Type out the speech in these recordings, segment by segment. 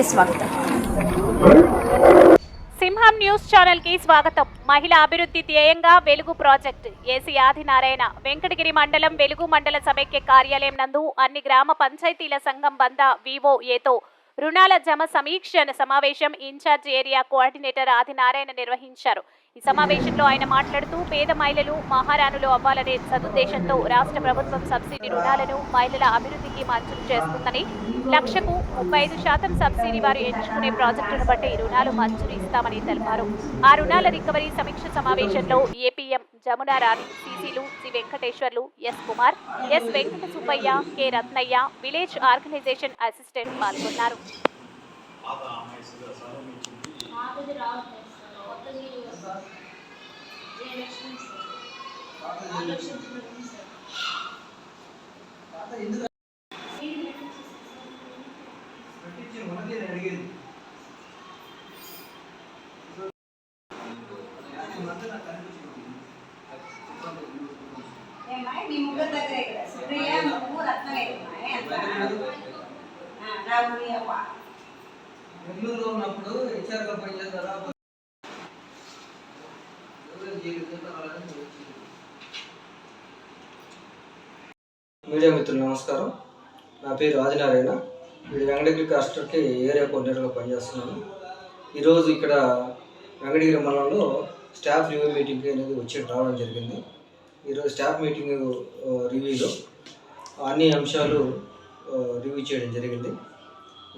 కి స్వాగతం. సింహం న్యూస్ ఛానల్కి స్వాగతం. మహిళా అభివృద్ధి ధ్యేయంగా వెలుగు ప్రాజెక్ట్. ఏసీ ఆదినారాయణ వెంకటగిరి మండలం వెలుగు మండల సమైక్య కార్యాలయం నందు అన్ని గ్రామ పంచాయతీల సంఘం బంద వివో ఏతో రుణాల జమ సమీక్ష సమావేశం ఇన్ఛార్జ్ ఏరియా కోఆర్డినేటర్ ఆదినారాయణ నిర్వహించారు. ఈ సమావేశంలో ఆయన మాట్లాడుతూ పేద మహిళలు మహారాణులు అవ్వాలనే సదుద్దేశంతో రాష్ట్ర ప్రభుత్వం సబ్సిడీ రుణాలను మహిళల అభివృద్ధికి మంజూరు చేస్తుందని లక్షకు ముప్పై ఐదు శాతం సబ్సిడీ వారు ఎంచుకునే ప్రాజెక్టును బట్టి రుణాలు మంజూరు ఇస్తామని తెలిపారు. ఆ రుణాల రికవరీ సమీక్ష సమావేశంలో APM Jamuna Rani సీసీలు C Venkateswarlu S Kumar S Venkata Subbaiah K Ratnaiah village organisation assistant పాల్గొన్నారు. ఏమ్మాయి, మీ ముగ్గురు దగ్గరే కదా సుప్రియ నువ్వు రత్నమే అవ్వ. బెంగళూరులో ఉన్నప్పుడు హెచ్ఆర్గా పనిచేస్తారా మీడియా మిత్రులు నమస్కారం. నా పేరు రాజనారాయణ. వీడు వెంకటగిరి కాస్టర్కి ఏరియా కోఆర్డినేటర్గా పనిచేస్తున్నాను. ఈరోజు ఇక్కడ వెంకటగిరి మండలంలో స్టాఫ్ రివ్యూ మీటింగ్ అనేది వచ్చి రావడం జరిగింది. ఈరోజు స్టాఫ్ మీటింగ్ రివ్యూలో అన్ని అంశాలు రివ్యూ చేయడం జరిగింది.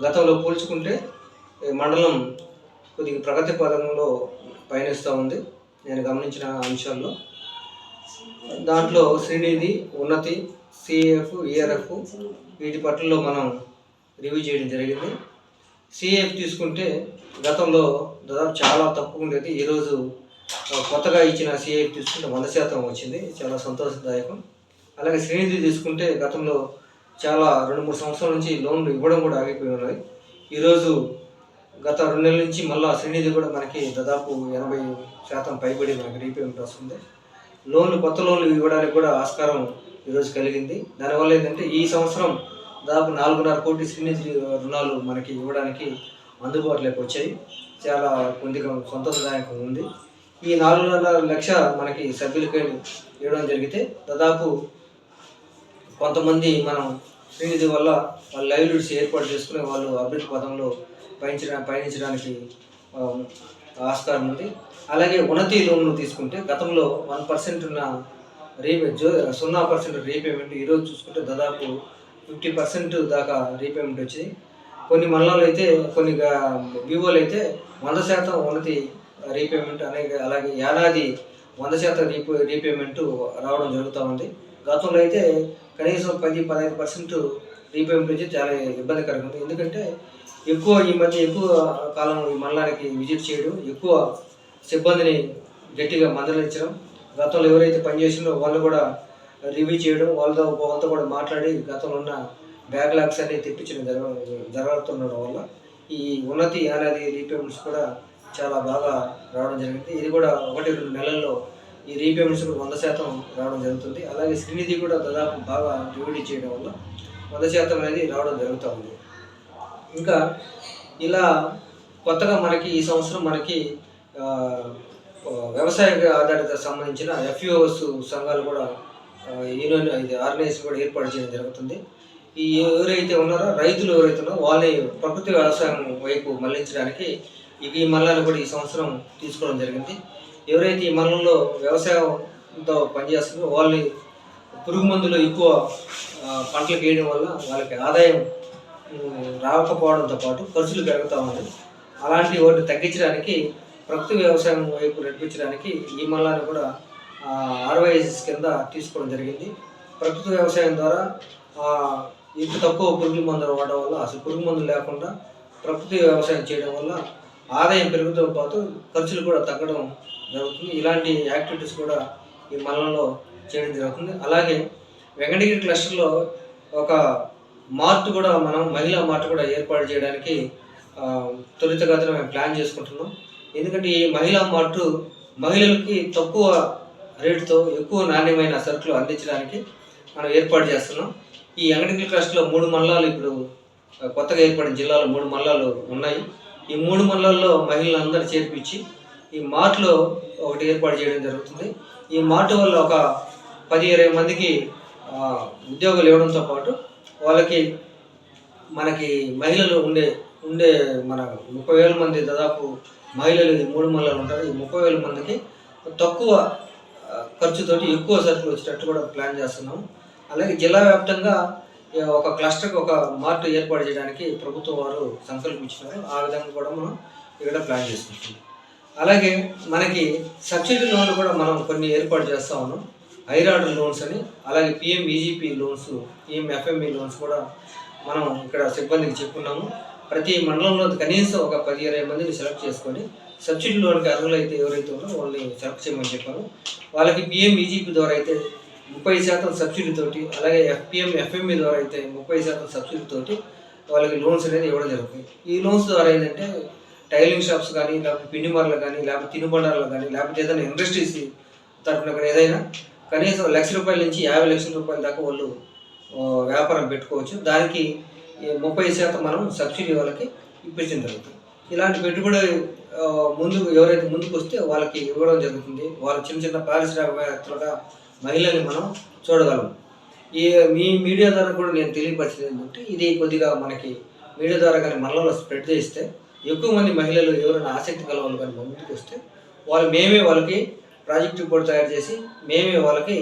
గతంలో పోల్చుకుంటే ఈ మండలం కొద్దిగా ప్రగతి పదంలో పయనిస్తూ ఉంది. నేను గమనించిన అంశాల్లో దాంట్లో శ్రీనిధి ఉన్నతి సిఎఫ్ ఈఆర్ఎఫ్ వీటి పట్లలో మనం రివ్యూ చేయడం జరిగింది. సిఎఫ్ తీసుకుంటే గతంలో దాదాపు చాలా తక్కువ ఉండేది. ఈరోజు కొత్తగా ఇచ్చిన సిఎఫ్ తీసుకుంటే వంద శాతం వచ్చింది. చాలా సంతోషదాయకం. అలాగే శ్రీనిధి తీసుకుంటే గతంలో చాలా రెండు మూడు సంవత్సరాల నుంచి లోన్లు ఇవ్వడం కూడా ఆగిపోయి ఉన్నాయి. ఈరోజు గత రెండు నెలల నుంచి మళ్ళీ శ్రీనిధి కూడా మనకి దాదాపు ఎనభై శాతం పైబడి మనకి రీపేమెంట్ వస్తుంది. లోన్లు కొత్త లోన్లు ఇవ్వడానికి కూడా ఆస్కారం ఈరోజు కలిగింది. దానివల్ల ఏంటంటే ఈ సంవత్సరం దాదాపు నాలుగున్నర కోటి సీనియర్ రుణాలు మనకి ఇవ్వడానికి అందుబాటులోకి వచ్చాయి. చాలా కొద్దిగా సంతోషదాయకంగా ఉంది. ఈ నాలుగున్నర లక్ష మనకి సభ్యులకి ఇవ్వడం జరిగితే దాదాపు కొంతమంది మనం శ్రీనిధి వల్ల వాళ్ళ లైవ్లీడ్స్ ఏర్పాటు చేసుకుని వాళ్ళు అభివృద్ధి పదంలో పయనించడా పయనించడానికి ఆస్కారం ఉంది. అలాగే ఉన్నతి లోన్లు తీసుకుంటే గతంలో వన్ పర్సెంట్ ఉన్న రీపే సున్నా పర్సెంట్ రీపేమెంట్ ఈరోజు చూసుకుంటే దాదాపు ఫిఫ్టీ పర్సెంట్ దాకా రీపేమెంట్ వచ్చింది. కొన్ని మండలాలు అయితే కొన్ని వివోలు అయితే వంద శాతం ఉన్నతి రీపేమెంట్ అలాగే అలాగే ఏడాది వంద శాతం రీపే రీపేమెంట్ రావడం జరుగుతూ ఉంది. గతంలో అయితే కనీసం పది పదహైదు పర్సెంట్ రీపేమెంట్ వచ్చి చాలా ఇబ్బందికరంగా ఉంది. ఎందుకంటే ఎక్కువ ఈ మధ్య ఎక్కువ కాలం ఈ మండలానికి విజిట్ చేయడం ఎక్కువ సిబ్బందిని గట్టిగా మందలించడం గతంలో ఎవరైతే పనిచేసిందో వాళ్ళు కూడా రివ్యూ చేయడం వాళ్ళతో వాళ్ళతో కూడా మాట్లాడి గతంలో ఉన్న బ్యాక్లాగ్స్ అన్ని తెప్పించడం జరగ జరుగుతుండడం వల్ల ఈ ఉన్నతి ఏడాది రీపేమెంట్స్ కూడా చాలా బాగా రావడం జరిగింది. ఇది కూడా ఒకటి రెండు నెలల్లో ఈ రీపేమెంట్స్ కూడా వంద శాతం రావడం జరుగుతుంది. అలాగే శ్రీనిధి కూడా దాదాపు బాగా డివిడీ చేయడం వల్ల వంద శాతం అనేది రావడం జరుగుతూ ఉంది. ఇంకా ఇలా కొత్తగా మనకి ఈ సంవత్సరం మనకి వ్యవసాయ ఆధారిత సంబంధించిన ఎఫ్యూఓస్ సంఘాలు కూడా యూనియన్ ఇది ఆర్గనైజ్ కూడా ఏర్పాటు చేయడం జరుగుతుంది. ఈ ఎవరైతే ఉన్నారో రైతులు ఎవరైతే ఉన్నారో వాళ్ళని ప్రకృతి వ్యవసాయం వైపు మళ్ళించడానికి ఇవి ఈ మల్లాలు కూడా ఈ సంవత్సరం తీసుకోవడం జరిగింది. ఎవరైతే ఈ మల్లంలో వ్యవసాయంతో పనిచేస్తున్నారో వాళ్ళని పురుగు మందులు ఎక్కువ పంటలు పంటలకు వేయడం వల్ల వాళ్ళకి ఆదాయం రాకపోవడంతో పాటు ఖర్చులు పెరుగుతూ ఉన్నాయి అలాంటి వాటిని తగ్గించడానికి ప్రకృతి వ్యవసాయం వైపు నడిపించడానికి ఈ మల్లాన్ని కూడా ఆర్వైఎస్ఎస్ కింద తీసుకోవడం జరిగింది. ప్రకృతి వ్యవసాయం ద్వారా ఇంత తక్కువ పురుగు మందులు వాడడం వల్ల అసలు పురుగు మందులు లేకుండా ప్రకృతి వ్యవసాయం చేయడం వల్ల ఆదాయం పెరుగుతూ పాటు ఖర్చులు కూడా తగ్గడం జరుగుతుంది. ఇలాంటి యాక్టివిటీస్ కూడా ఈ మల్లంలో చేయడం జరుగుతుంది. అలాగే వెంకటగిరి క్లస్టర్లో ఒక మార్ట్ కూడా మనం మహిళా మార్ట్ కూడా ఏర్పాటు చేయడానికి ఆ, త్వరితగతిన మేము ప్లాన్ చేసుకుంటున్నాం. ఎందుకంటే ఈ మహిళా మార్టు మహిళలకి తక్కువ రేటుతో ఎక్కువ నాణ్యమైన సరుకులు అందించడానికి మనం ఏర్పాటు చేస్తున్నాం. ఈ వెంకటగిరి ట్రస్ట్లో మూడు మండలాలు ఇప్పుడు కొత్తగా ఏర్పడిన జిల్లాలో మూడు మండలాలు ఉన్నాయి. ఈ మూడు మండలాల్లో మహిళలందరూ చేర్పించి ఈ మార్ట్లో ఒకటి ఏర్పాటు చేయడం జరుగుతుంది. ఈ మార్ట్ వల్ల ఒక పది ఇరవై మందికి ఉద్యోగాలు ఇవ్వడంతో పాటు వాళ్ళకి మనకి మహిళలు ఉండే ఉండే మన ముప్పై వేల మంది దాదాపు మహిళలు ఈ మూడు మండలాలు ఉంటారు. ఈ ముప్పై వేల మందికి తక్కువ ఖర్చుతోటి ఎక్కువ సరుకులు వచ్చేటట్టు కూడా ప్లాన్ చేస్తున్నాము. అలాగే జిల్లా వ్యాప్తంగా ఒక క్లస్టర్కి ఒక మార్ట్ ఏర్పాటు చేయడానికి ప్రభుత్వం వారు సంకల్పించినారు. ఆ విధంగా కూడా మనం ఇక్కడ ప్లాన్ చేసుకుంటున్నాం. అలాగే మనకి సబ్సిడీ లోన్లు కూడా మనం కొన్ని ఏర్పాటు చేస్తా ఉన్నాం. ఐరాడ్ లోన్స్ అని అలాగే PM EGP loans PM FME loans కూడా మనం ఇక్కడ సిబ్బందికి చెప్పుకున్నాము. ప్రతి మండలంలో కనీసం ఒక పది ఇరవై మందిని సెలెక్ట్ చేసుకొని సబ్సిడీ లోన్కి అర్హులైతే ఎవరైతే ఉన్నారో వాళ్ళని సెలెక్ట్ చేయమని చెప్పాను వాళ్ళకి పిఎం ఈజీపీ ద్వారా అయితే ముప్పై శాతం సబ్సిడీతోటి అలాగే ఎఫ్పిఎం ఎఫ్ఎంఈ ద్వారా అయితే ముప్పై శాతం సబ్సిడీతోటి వాళ్ళకి లోన్స్ అనేది ఇవ్వడం జరుగుతుంది. ఈ లోన్స్ ద్వారా ఏంటంటే టైలింగ్ షాప్స్ కానీ లేకపోతే పిండి మార్లు కానీ లేకపోతే తినుబండారాలు కానీ లేకపోతే ఏదైనా ఇండస్ట్రీస్ తరఫున కానీ ఏదైనా కనీసం లక్ష రూపాయల నుంచి యాభై లక్షల రూపాయల దాకా వాళ్ళు వ్యాపారం పెట్టుకోవచ్చు. దానికి ముప్పై శాతం మనం సబ్సిడీ వాళ్ళకి ఇప్పించడం జరుగుతుంది. ఇలాంటి పెట్టుబడి ముందు ఎవరైతే ముందుకు వస్తే వాళ్ళకి ఇవ్వడం జరుగుతుంది. వాళ్ళ చిన్న చిన్న పారిశ్రామికవేత్తలుగా మహిళల్ని మనం చూడగలం. ఈ మీ మీడియా ద్వారా కూడా నేను తెలియపరిచేది ఏంటంటే ఇది కొద్దిగా మనకి మీడియా ద్వారా కానీ మనలో స్ప్రెడ్ చేస్తే ఎక్కువ మంది మహిళలు ఎవరైనా ఆసక్తి గల వాళ్ళు కానీ ముందుకు వస్తే వాళ్ళు మేమే వాళ్ళకి ప్రాజెక్ట్ రిపోర్ట్ తయారు చేసి మేమే వాళ్ళకి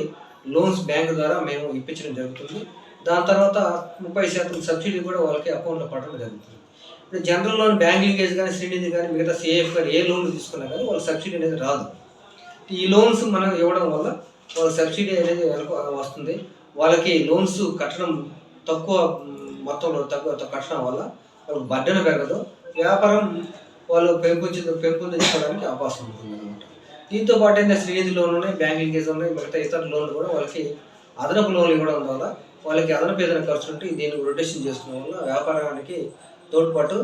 లోన్స్ బ్యాంక్ ద్వారా మేము ఇప్పించడం జరుగుతుంది. దాని తర్వాత ముప్పై శాతం సబ్సిడీ కూడా వాళ్ళకి అకౌంట్లో పడడం జరుగుతుంది. ఇప్పుడు జనరల్ లోన్ బ్యాంక్ లింకేజ్ కానీ శ్రీనిధి కానీ మిగతా సిఎఫ్ కానీ ఏ లోన్ తీసుకున్నా కానీ వాళ్ళ సబ్సిడీ అనేది రాదు. ఈ లోన్స్ మనం ఇవ్వడం వల్ల వాళ్ళ సబ్సిడీ అనేది వస్తుంది. వాళ్ళకి లోన్స్ కట్టడం తక్కువ మొత్తంలో తక్కువ కట్టడం వల్ల వాళ్ళకి బడ్డన పెరగదు. వ్యాపారం వాళ్ళు పెంపొంది పెంపొందించుకోవడానికి అవకాశం ఉంటుంది అనమాట దీంతో పాటు ఏంటంటే శ్రీనిధి లోన్ ఉన్నాయి బ్యాంక్ లింకేజ్ ఉన్నాయి మిగతా ఇతర లోన్లు కూడా వాళ్ళకి అదనపు లోన్లు ఇవ్వడం వల్ల వాళ్ళకి అదనపు ఏదైనా ఖర్చు ఉంటే దీన్ని రొటేషన్ చేసుకోవడం వల్ల వ్యాపారానికి తోడ్పాటు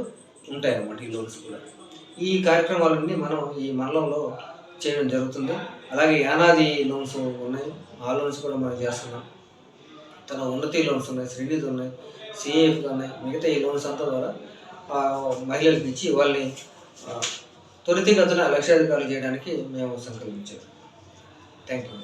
ఉంటాయన్నమాట ఈ లోన్స్ కూడా. ఈ కార్యక్రమాలన్నీ మనం ఈ మండలంలో చేయడం జరుగుతుంది. అలాగే యానాది లోన్స్ ఉన్నాయి. ఆ లోన్స్ కూడా మనం చేస్తున్నాం. తన ఉన్నతి లోన్స్ ఉన్నాయి శ్రీనిధి ఉన్నాయి సిఏఎఫ్ ఉన్నాయి. మిగతా ఈ లోన్స్ అంతా ద్వారా మహిళలకు ఇచ్చి వాళ్ళని ఆ, త్వరితగతిన లక్ష్యాధికారులు చేయడానికి మేము సంకల్పించాము థ్యాంక్ యూ